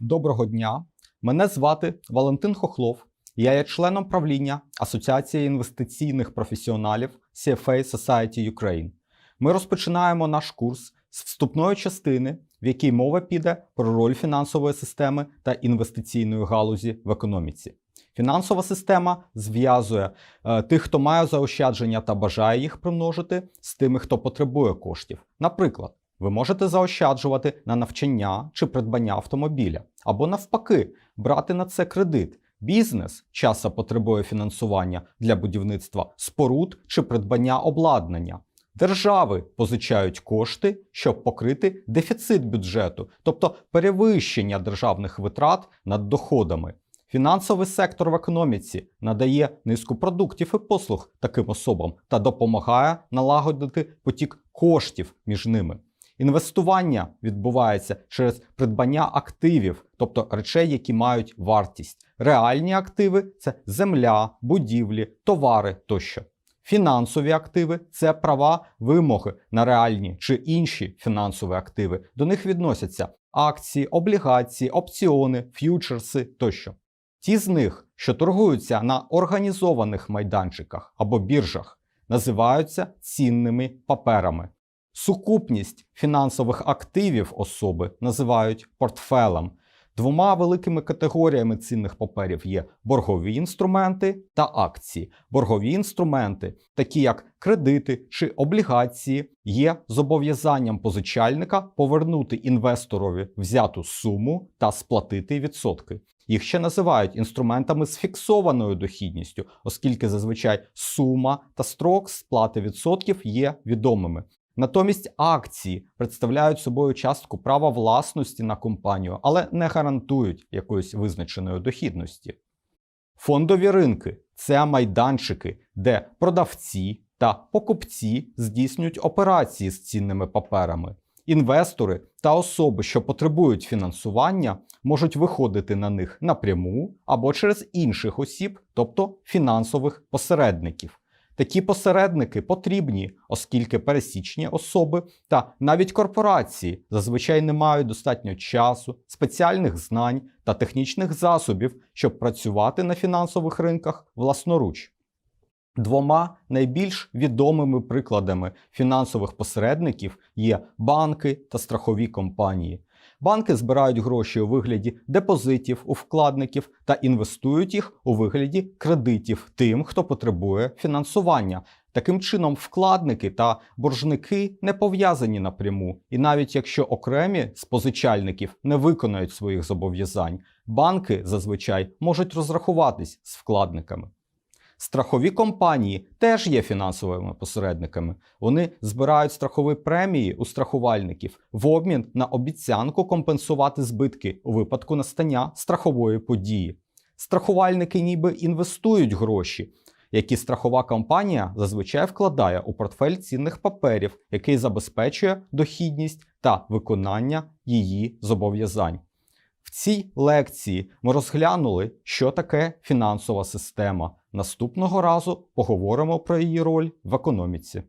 Доброго дня. Мене звати Валентин Хохлов. Я є членом правління Асоціації інвестиційних професіоналів CFA Society Ukraine. Ми розпочинаємо наш курс з вступної частини, в якій мова піде про роль фінансової системи та інвестиційної галузі в економіці. Фінансова система зв'язує е, тих, хто має заощадження та бажає їх примножити, з тими, хто потребує коштів. Наприклад, ви можете заощаджувати на навчання чи придбання автомобіля, або навпаки, брати на це кредит. Бізнес часто потребує фінансування для будівництва споруд чи придбання обладнання. Держави позичають кошти, щоб покрити дефіцит бюджету, тобто перевищення державних витрат над доходами. Фінансовий сектор в економіці надає низку продуктів і послуг таким особам та допомагає налагодити потік коштів між ними. Інвестування відбувається через придбання активів, тобто речей, які мають вартість. Реальні активи це земля, будівлі, товари тощо. Фінансові активи це права вимоги на реальні чи інші фінансові активи. До них відносяться акції, облігації, опціони, ф'ючерси тощо. Ті з них, що торгуються на організованих майданчиках або біржах, називаються цінними паперами. Сукупність фінансових активів особи називають портфелем. Двома великими категоріями цінних паперів є боргові інструменти та акції. Боргові інструменти, такі як кредити чи облігації, є зобов'язанням позичальника повернути інвесторові взяту суму та сплатити відсотки. Їх ще називають інструментами з фіксованою дохідністю, оскільки зазвичай сума та строк сплати відсотків є відомими. Натомість акції представляють собою частку права власності на компанію, але не гарантують якоїсь визначеної дохідності. Фондові ринки це майданчики, де продавці та покупці здійснюють операції з цінними паперами. Інвестори та особи, що потребують фінансування, можуть виходити на них напряму або через інших осіб, тобто фінансових посередників. Такі посередники потрібні, оскільки пересічні особи та навіть корпорації зазвичай не мають достатньо часу, спеціальних знань та технічних засобів, щоб працювати на фінансових ринках власноруч. Двома найбільш відомими прикладами фінансових посередників є банки та страхові компанії. Банки збирають гроші у вигляді депозитів у вкладників та інвестують їх у вигляді кредитів тим, хто потребує фінансування. Таким чином, вкладники та боржники не пов'язані напряму, і навіть якщо окремі з позичальників не виконають своїх зобов'язань, банки зазвичай можуть розрахуватись з вкладниками. Страхові компанії теж є фінансовими посередниками. Вони збирають страхові премії у страхувальників в обмін на обіцянку компенсувати збитки у випадку настання страхової події. Страхувальники ніби інвестують гроші, які страхова компанія зазвичай вкладає у портфель цінних паперів, який забезпечує дохідність та виконання її зобов'язань. Цій лекції ми розглянули, що таке фінансова система. Наступного разу поговоримо про її роль в економіці.